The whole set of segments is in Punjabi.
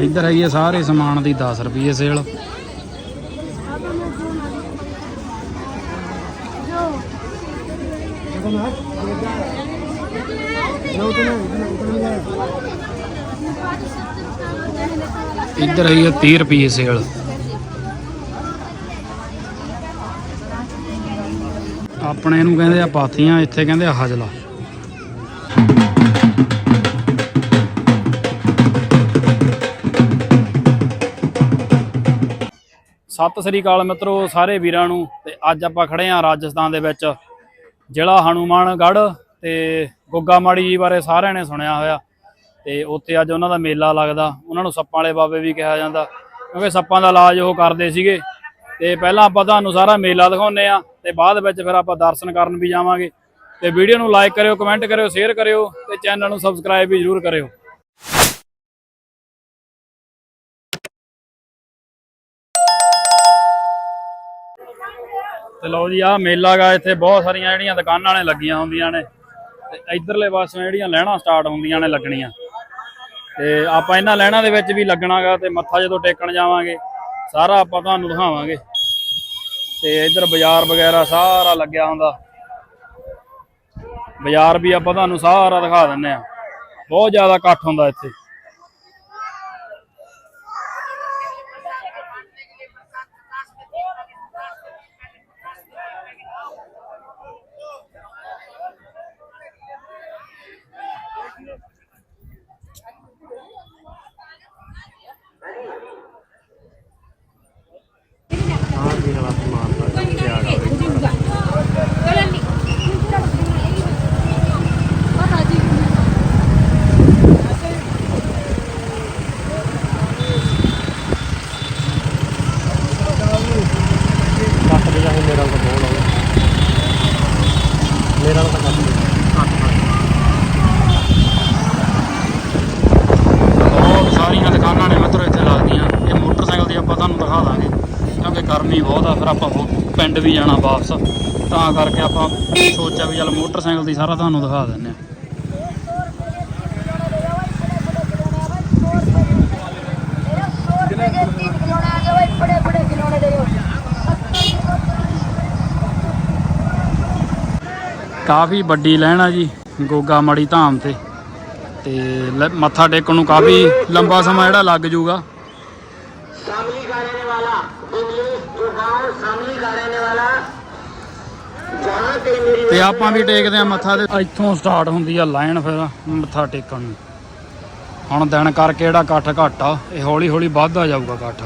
ਇੱਧਰ ਹੈਗੀ ਹੈ ਸਾਰੇ ਸਮਾਨ ਦੀ 10 ਰੁਪਏ ਸੇਲ। ਇੱਧਰ ਹੈਗੀ ਹੈ 30 ਰੁਪਏ ਸੇਲ। ਆਪਣੇ ਨੂੰ ਕਹਿੰਦੇ ਆ ਪਾਥੀਆਂ, ਇੱਥੇ ਕਹਿੰਦੇ ਆ ਹਜਲਾ। ਸਤਿ ਸ੍ਰੀ ਅਕਾਲ ਮਿੱਤਰੋ, ਸਾਰੇ ਵੀਰਾਂ ਨੂੰ ਤੇ ਅੱਜ ਆਪਾਂ ਖੜੇ ਆ ਰਾਜਸਥਾਨ ਦੇ ਵਿੱਚ, ਜ਼ਿਲ੍ਹਾ ਹਨੂਮਾਨਗੜ੍ਹ ਤੇ ਗੁੱਗਾ ਮਾੜੀ ਜੀ ਬਾਰੇ ਸਾਰਿਆਂ ਨੇ ਸੁਣਿਆ ਹੋਇਆ। ਤੇ ਉੱਥੇ ਅੱਜ ਉਹਨਾਂ ਦਾ ਮੇਲਾ ਲੱਗਦਾ, ਉਹਨਾਂ ਨੂੰ ਸੱਪਾਂ ਵਾਲੇ ਬਾਬੇ ਵੀ ਕਿਹਾ ਜਾਂਦਾ, ਕਿਉਂਕਿ ਸੱਪਾਂ ਦਾ ਇਲਾਜ ਉਹ ਕਰਦੇ ਸੀਗੇ। ਤੇ ਪਹਿਲਾਂ ਆਪਾਂ ਤੁਹਾਨੂੰ ਸਾਰਾ ਮੇਲਾ ਦਿਖਾਉਂਦੇ ਆ ਤੇ ਬਾਅਦ ਵਿੱਚ ਫਿਰ ਆਪਾਂ ਦਰਸ਼ਨ ਕਰਨ ਵੀ ਜਾਵਾਂਗੇ। ਤੇ ਵੀਡੀਓ ਨੂੰ ਲਾਈਕ ਕਰਿਓ ਕਮੈਂਟ ਕਰਿਓ ਸ਼ੇਅਰ ਕਰਿਓ ਤੇ ਚੈਨਲ ਨੂੰ ਸਬਸਕ੍ਰਾਈਬ ਵੀ ਜ਼ਰੂਰ ਕਰਿਓ। ਤੇ ਲਓ ਜੀ, ਆਹ ਮੇਲਾ ਗਾ, ਇੱਥੇ ਬਹੁਤ ਸਾਰੀਆਂ ਜਿਹੜੀਆਂ ਦੁਕਾਨਾਂ ਨੇ ਲੱਗੀਆਂ ਹੁੰਦੀਆਂ ਨੇ। ਤੇ ਇਧਰਲੇ ਪਾਸੋਂ ਜਿਹੜੀਆਂ ਲੈਣਾ ਸਟਾਰਟ ਹੁੰਦੀਆਂ ਨੇ ਲੱਗਣੀਆਂ। ਤੇ ਆਪਾਂ ਇਹਨਾਂ ਲੈਣਾ ਦੇ ਵਿੱਚ ਵੀ ਲੱਗਣਾਗਾ ਤੇ ਮੱਥਾ ਜਦੋਂ ਟੇਕਣ ਜਾਵਾਂਗੇ, ਸਾਰਾ ਆਪਾਂ ਤੁਹਾਨੂੰ ਦਿਖਾਵਾਂਗੇ। ਤੇ ਇਧਰ ਬਾਜ਼ਾਰ ਵਗੈਰਾ ਸਾਰਾ ਲੱਗਿਆ ਹੁੰਦਾ। ਬਾਜ਼ਾਰ ਵੀ ਆਪਾਂ ਤੁਹਾਨੂੰ ਸਾਰਾ ਦਿਖਾ ਦਿੰਨੇ ਆ ਬਹੁਤ ਜ਼ਿਆਦਾ ਇਕੱਠ ਹੁੰਦਾ ਇੱਥੇ ਕੱਟ ਦੇ ਜਾਂ ਮੇਰਾ ਤਾਂ ਬਹੁਤ ਆਉਂਦਾ ਮੇਰਾ ਤਾਂ ਕੱਟ ਦੇ ਬਹੁਤ ਸਾਰੀਆਂ ਦੁਕਾਨਾਂ ਨੇ ਮਿੱਤਰੋ ਇੱਥੇ ਲੱਗਦੀਆਂ ਇਹ ਮੋਟਰਸਾਈਕਲ ਦੀ ਆਪਾਂ ਤੁਹਾਨੂੰ ਦਿਖਾ ਦਾਂਗੇ ਕਿਉਂਕਿ ਗਰਮੀ ਬਹੁਤ ਆ ਫਿਰ ਆਪਾਂ ਪਿੰਡ ਵੀ ਜਾਣਾ ਵਾਪਸ। ਤਾਂ ਕਰਕੇ ਆਪਾਂ ਸੋਚਿਆ ਵੀ ਚੱਲ ਮੋਟਰਸਾਈਕਲ ਦੀ ਸਾਰਾ ਤੁਹਾਨੂੰ ਦਿਖਾ ਦਿੰਨੇ ਆ ਕਾਫੀ ਵੱਡੀ ਲੈਣ ਆ ਜੀ, ਗੋਗਾ ਮੜੀ ਧਾਮ ਤੇ। ਤੇ ਮੱਥਾ ਟੇਕਣ ਨੂੰ ਕਾਫੀ ਲੰਬਾ ਸਮਾਂ ਜਿਹੜਾ ਲੱਗ ਜਾਊਗਾ ਤੇ ਆਪਾਂ ਵੀ ਟੇਕਦੇ ਆ ਮੱਥਾ ਤੇ। ਇੱਥੋਂ ਸਟਾਰਟ ਹੁੰਦੀ ਆ ਲਾਈਨ ਫਿਰ, ਮੱਥਾ ਟੇਕਣ ਨੂੰ। ਹੁਣ ਦਿਨ ਕਰਕੇ ਜਿਹੜਾ ਇਕੱਠ ਘੱਟ ਆ, ਇਹ ਹੌਲੀ ਹੌਲੀ ਵੱਧਦਾ ਜਾਊਗਾ ਇਕੱਠ।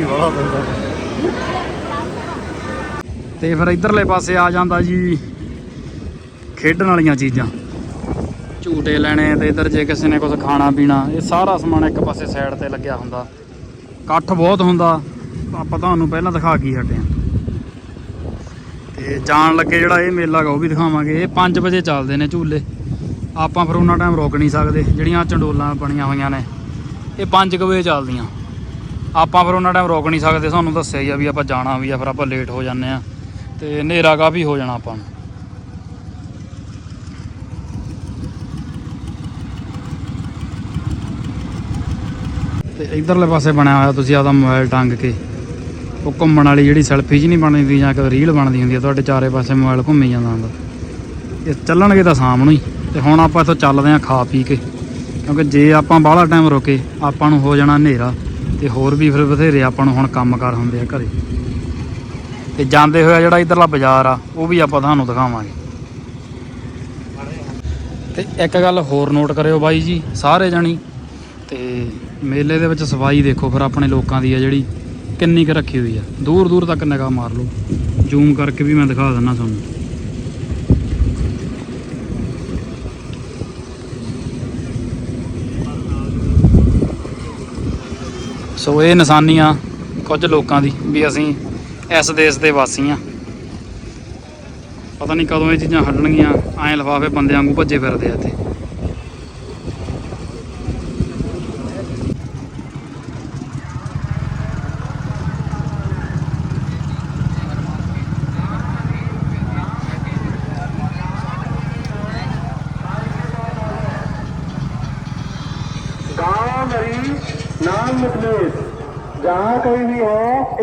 ਲਾ ਦਿੰਦਾ ਤੇ ਫਿਰ ਇਧਰਲੇ ਪਾਸੇ ਆ ਜਾਂਦਾ ਜੀ ਖੇਡਣ ਵਾਲੀਆਂ ਚੀਜ਼ਾਂ। ਝੂਟੇ ਲੈਣੇ ਤੇ ਇਧਰ ਜੇ ਕਿਸੇ ਨੇ ਕੁਝ ਖਾਣਾ ਪੀਣਾ, ਇਹ ਸਾਰਾ ਸਮਾਨ ਇੱਕ ਪਾਸੇ ਸਾਈਡ ਤੇ ਲੱਗਿਆ ਹੁੰਦਾ। ਇਕੱਠ ਬਹੁਤ ਹੁੰਦਾ। ਆਪਾਂ ਤੁਹਾਨੂੰ ਪਹਿਲਾਂ ਦਿਖਾ ਕੀ ਹਟੇ ਆ। ਤੇ ਜਾਣ ਲੱਗੇ ਜਿਹੜਾ ਇਹ ਮੇਲਾ ਗਾ, ਉਹ ਵੀ ਦਿਖਾਵਾਂਗੇ। ਇਹ 5 ਵਜੇ ਚੱਲਦੇ ਨੇ ਝੂਲੇ। ਆਪਾਂ ਫਿਰ ਉਹਨਾਂ ਟਾਈਮ ਰੋਕ ਨਹੀਂ ਸਕਦੇ। ਜਿਹੜੀਆਂ ਚੰਡੋਲਾਂ ਬਣੀਆਂ ਹੋਈਆਂ ਨੇ, ਇਹ 5 ਵਜੇ ਚੱਲਦੀਆਂ। ਆਪਾਂ ਫਿਰ ਉਹਨਾਂ ਟਾਈਮ ਰੋਕ ਨਹੀਂ ਸਕਦੇ, ਸਾਨੂੰ ਦੱਸਿਆ ਹੀ ਆ ਵੀ ਆਪਾਂ ਜਾਣਾ ਵੀ ਆ, ਫਿਰ ਆਪਾਂ ਲੇਟ ਹੋ ਜਾਂਦੇ ਆ। ਤੇ ਹਨੇਰਾ ਕਾਫੀ ਹੋ ਜਾਣਾ ਆਪਾਂ ਨੂੰ। ਤੇ ਇਧਰਲੇ ਪਾਸੇ ਬਣਿਆ ਹੋਇਆ ਤੁਸੀਂ ਆਪਦਾ ਮੋਬਾਈਲ ਟੰਗ ਕੇ, ਉਹ ਘੁੰਮਣ ਵਾਲੀ ਜਿਹੜੀ ਸੈਲਫੀ ਜੀ ਨਹੀਂ ਬਣਦੀ ਜਾਂ ਕਿ ਰੀਲ ਬਣਦੀ ਹੁੰਦੀ ਆ, ਤੁਹਾਡੇ ਚਾਰੇ ਪਾਸੇ ਮੋਬਾਈਲ ਘੁੰਮੀ ਜਾਂਦਾ ਹੁੰਦਾ। ਇਹ ਚੱਲਣਗੇ ਤਾਂ ਸ਼ਾਮ ਨੂੰ ਹੀ, ਤੇ ਹੁਣ ਆਪਾਂ ਇੱਥੋਂ ਚੱਲਦੇ ਆਂ ਖਾ ਪੀ ਕੇ, ਕਿਉਂਕਿ ਜੇ ਆਪਾਂ ਬਾਹਲਾ ਟਾਈਮ ਰੁਕੇ, ਆਪਾਂ ਨੂੰ ਹੋ ਜਾਣਾ ਹਨੇਰਾ। ਤੇ ਹੋਰ ਵੀ ਫਿਰ ਬਥੇਰੇ ਆਪਾਂ ਨੂੰ ਹੁਣ ਕੰਮਕਾਰ ਹੁੰਦੇ ਆ ਘਰੇ। ਤੇ ਜਾਂਦੇ ਹੋਇਆ ਜਿਹੜਾ ਇਧਰਲਾ ਬਾਜ਼ਾਰ ਆ, ਉਹ ਵੀ ਆਪਾਂ ਤੁਹਾਨੂੰ ਦਿਖਾਵਾਂਗੇ। ਤੇ ਇੱਕ ਗੱਲ ਹੋਰ ਨੋਟ ਕਰਿਓ ਬਾਈ ਜੀ, ਸਾਰੇ ਜਾਣੀ। ਤੇ ਮੇਲੇ ਦੇ ਵਿੱਚ ਸਫ਼ਾਈ ਦੇਖੋ ਫਿਰ ਆਪਣੇ ਲੋਕਾਂ ਦੀ ਆ ਜਿਹੜੀ, ਕਿੰਨੀ ਕੁ ਰੱਖੀ ਹੋਈ ਆ। ਦੂਰ ਦੂਰ ਤੱਕ ਨਿਗਾਹ ਮਾਰ ਲਓ। ਜ਼ੂਮ ਕਰਕੇ ਵੀ ਮੈਂ ਦਿਖਾ ਦਿੰਦਾ ਤੁਹਾਨੂੰ। ਸੋ ਇਹ ਨਿਸ਼ਾਨੀ ਆ ਕੁਝ ਲੋਕਾਂ ਦੀ ਵੀ ਅਸੀਂ ਇਸ ਦੇਸ਼ ਦੇ ਵਾਸੀ ਆ ਪਤਾ ਨਹੀਂ ਕਦੋਂ ਇਹ ਚੀਜ਼ਾਂ ਹਟਣਗੀਆਂ, ਐਂ ਲਫਾਫੇ ਬੰਦੇ ਵਾਂਗੂ ਭੱਜੇ ਫਿਰਦੇ ਆ ਇੱਥੇ।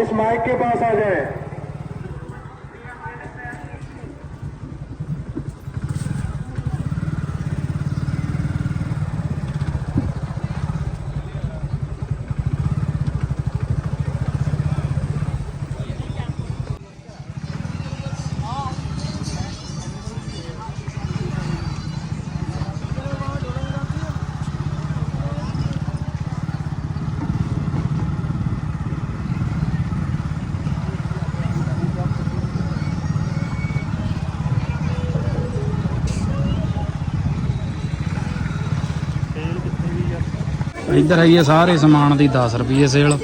इस माइक के पास आ जाए ਇੱਧਰ ਹੈਗੀ ਆ ਸਾਰੇ ਸਮਾਨ ਦੀ 10 ਰੁਪਏ ਸੇਲ।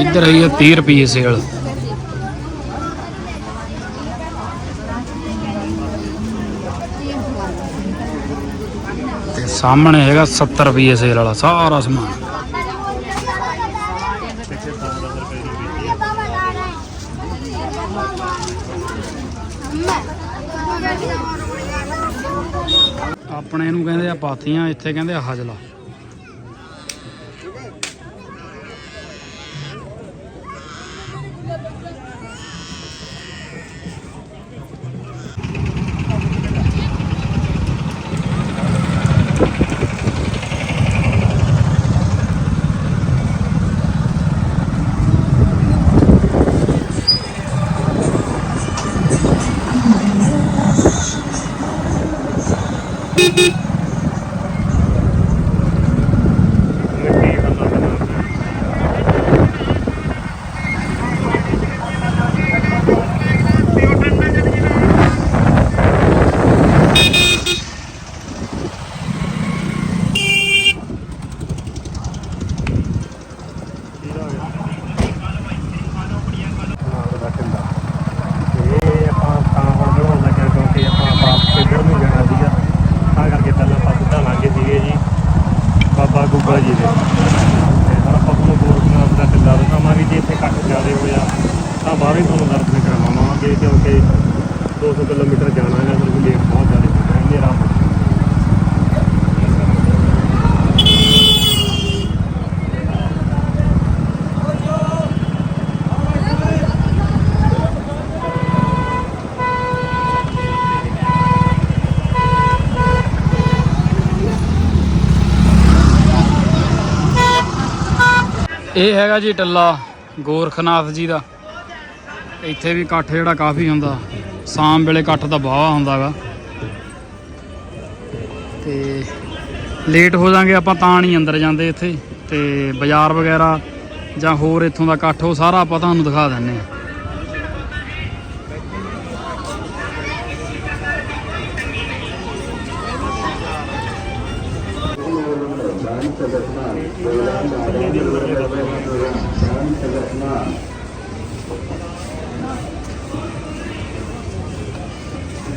ਇੱਧਰ ਹੈਗੀ ਆ 30 ਰੁਪਏ ਸੇਲ ਸਾਹਮਣੇ ਹੈਗਾ 70 ਰੁਪਏ ਸੇਲ ਵਾਲਾ, ਸਾਰਾ ਸਮਾਨ। ਆਪਣੇ ਇਹਨੂੰ ਕਹਿੰਦੇ ਆ ਪਾਥੀਆਂ ਇੱਥੇ ਕਹਿੰਦੇ ਆ ਹਜਲਾ ਮਿੱਟੀ ਹੱਲਾ ਬਣਾ ਇਹ ਆਪਾਂ ਤਾਂ ਹੁਣ ਬਣਾਉਣ ਲੱਗੇ ਕਿਉਂਕਿ ਆਪਾਂ ਬਾਪ ਖੇਡਣ ਨੂੰ ਜਾਣਾ ਸੀਗਾ ਤਾਂ ਕਰਕੇ ਪਹਿਲਾਂ ਆਪਾਂ ਸਿੱਧਾ ਲਾਂਗੇ ਸੀਗੇ ਜੀ ਬਾਬਾ ਗੁੱਗਾ ਜੀ ਦੇ ਤੇ ਹੁਣ ਆਪਾਂ ਨੂੰ ਗੋਰਖਨਾਥ ਦਾ ਕਿਲਾ ਦਿਖਾਵਾਂਗੇ ਜੇ ਇੱਥੇ ਘੱਟ ਜ਼ਿਆਦੇ ਹੋਇਆ ਤਾਂ ਬਾਹਰ ਹੀ ਤੁਹਾਨੂੰ ਦਰਸ਼ਨ ਕਰਵਾਵਾਂਗੇ ਕਿਉਂਕਿ 200 ਕਿਲੋਮੀਟਰ ਜਾਣਾ ਹੈ ਫਿਰ ਵੀ ਲੇਟ ਬਹੁਤ ਜ਼ਿਆਦਾ ਹੋ ਗਿਆ ਹਨੇਰਾ ਹੋ ਗਿਆ। ਇਹ ਹੈਗਾ ਜੀ ਟੱਲਾ ਗੋਰਖਨਾਥ ਜੀ ਦਾ। ਇੱਥੇ ਵੀ ਇਕੱਠ ਜਿਹੜਾ ਕਾਫੀ ਹੁੰਦਾ। ਸ਼ਾਮ ਵੇਲੇ ਇਕੱਠ ਤਾਂ ਬਾਵਾ ਹੁੰਦਾਗਾ। ਤੇ ਲੇਟ ਹੋ ਜਾਾਂਗੇ, ਆਪਾਂ ਤਾਂ ਨਹੀਂ ਅੰਦਰ ਜਾਂਦੇ ਇੱਥੇ। ਤੇ ਬਾਜ਼ਾਰ ਵਗੈਰਾ ਜਾਂ ਹੋਰ ਇੱਥੋਂ ਦਾ ਇਕੱਠ, ਉਹ ਸਾਰਾ ਆਪਾਂ ਤੁਹਾਨੂੰ ਦਿਖਾ ਦਿੰਨੇ ਆ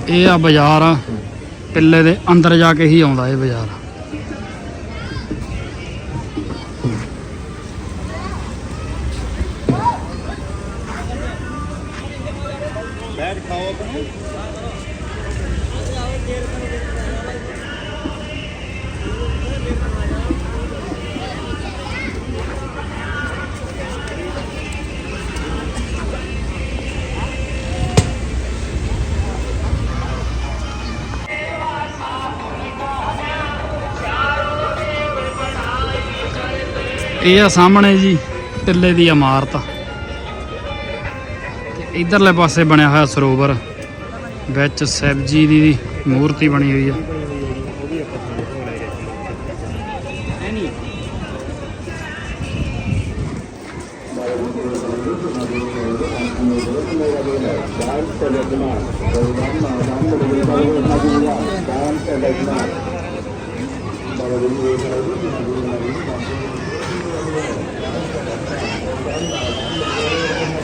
ਇਹ ਆ ਬਾਜ਼ਾਰ ਆ ਪਿੱਲੇ ਦੇ ਅੰਦਰ ਜਾ ਕੇ ਹੀ ਆਉਂਦਾ ਇਹ ਬਾਜ਼ਾਰ। ਇਹ ਆ ਸਾਹਮਣੇ ਜੀ ਟਿੱਲੇ ਦੀ ਇਮਾਰਤ। ਤੇ ਇਧਰਲੇ ਪਾਸੇ ਬਣਿਆ ਹੋਇਆ ਸਰੋਵਰ, ਵਿੱਚ ਸਬਜੀ ਦੀ ਮੂਰਤੀ ਬਣੀ ਹੋਈ ਆ। 誰?